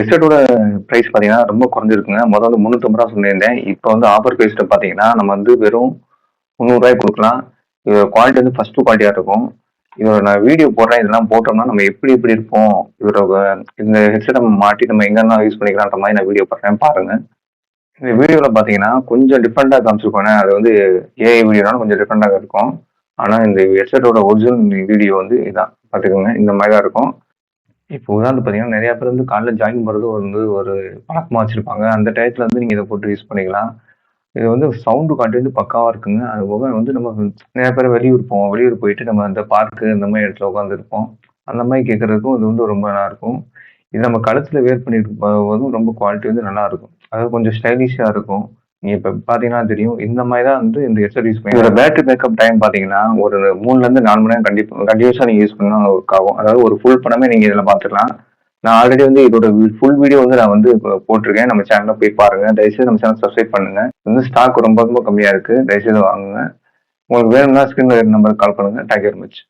ஹெட்செட்டோட price பார்த்தீங்கன்னா ரொம்ப குறைஞ்சிருக்குங்க. முதல்ல வந்து முந்நூற்றம்பது ரூபா சொல்லியிருந்தேன். இப்போ வந்து ஆஃபர் ப்ரைஸில் பார்த்தீங்கன்னா நம்ம வந்து வெறும் முந்நூறுரூவாய்க்கு கொடுக்கலாம். இதோட குவாலிட்டி வந்து ஃபஸ்ட்டு குவாலிட்டியாக இருக்கும். இதோட நான் வீடியோ போடுறேன். இதெல்லாம் போட்டோம்னா நம்ம எப்படி எப்படி இருப்போம்? இதோட இந்த ஹெட்செட்டை மாட்டி நம்ம எங்கெல்லாம் யூஸ் பண்ணிக்கலான்ற மாதிரி நான் வீடியோ போடுறேன். பாருங்கள் இந்த வீடியோவில் பார்த்தீங்கன்னா கொஞ்சம் டிஃப்ரெண்ட்டாக காமிச்சிருக்கோம். அது வந்து ஏஐ வீடியோனாலும் கொஞ்சம் டிஃப்ரெண்ட்டாக இருக்கும். ஆனால் இந்த ஹெட்செட்டோட ஒரிஜினல் வீடியோ வந்து இதான். பார்த்துக்கோங்க இந்த மாதிரி தான் இருக்கும். இப்போ உதாரணத்துக்கு பார்த்தீங்கன்னா நிறைய பேர் வந்து காலைல ஜாகிங் போகிறது வந்து ஒரு பழக்கமாக வச்சுருப்பாங்க. அந்த டயத்தில் வந்து நீங்கள் இதை போட்டு யூஸ் பண்ணிக்கலாம். இது வந்து சவுண்டு குவாலிட்டி வந்து பக்காவாக இருக்குங்க. அது போக வந்து நம்ம நிறைய பேர் வெளியூர் போவோம். வெளியூர் போயிட்டு நம்ம அந்த பார்க்கு இந்த மாதிரி இடத்துல உட்காந்துருப்போம் அந்த மாதிரி கேட்குறதுக்கும் இது வந்து ரொம்ப நல்லாயிருக்கும் இது நம்ம கழுத்தில் வேர் பண்ணிட்டு போதும் ரொம்ப குவாலிட்டி வந்து நல்லாயிருக்கும் அதாவது கொஞ்சம் ஸ்டைலிஷாக இருக்கும். நீங்க இப்ப பாத்தீங்கன்னா தெரியும். இந்த மாதிரி தான் வந்து இந்த ஹெட்செட் யூஸ் பண்ணி இதோட பேட்டரி பேக்கப் டைம் பாத்தீங்கன்னா ஒரு மூணுல இருந்து நாலு மணி நேரம் கண்டிப்பா கண்டினியூஸா நீங்க யூஸ் பண்ணா ஒர்க் ஆகும். அதாவது ஒரு ஃபுல் படமே நீங்க இதுல பாத்துக்கலாம். நான் ஆல்ரெடி வந்து இதோட ஃபுல் வீடியோ வந்து நான் வந்து போட்டிருக்கேன். நம்ம சேனல்ல போய் பாருங்க. தயவுசெய்து நம்ம சேனல் சப்ஸ்கிரைப் பண்ணுங்க. வந்து ஸ்டாக் ரொம்ப ரொம்ப கம்மியா இருக்கு. தயவுசெய்து வாங்குங்க. உங்களுக்கு வேணும்னா ஸ்கிரீன்ல நம்பருக்கு கால் பண்ணுங்க. Thank you very much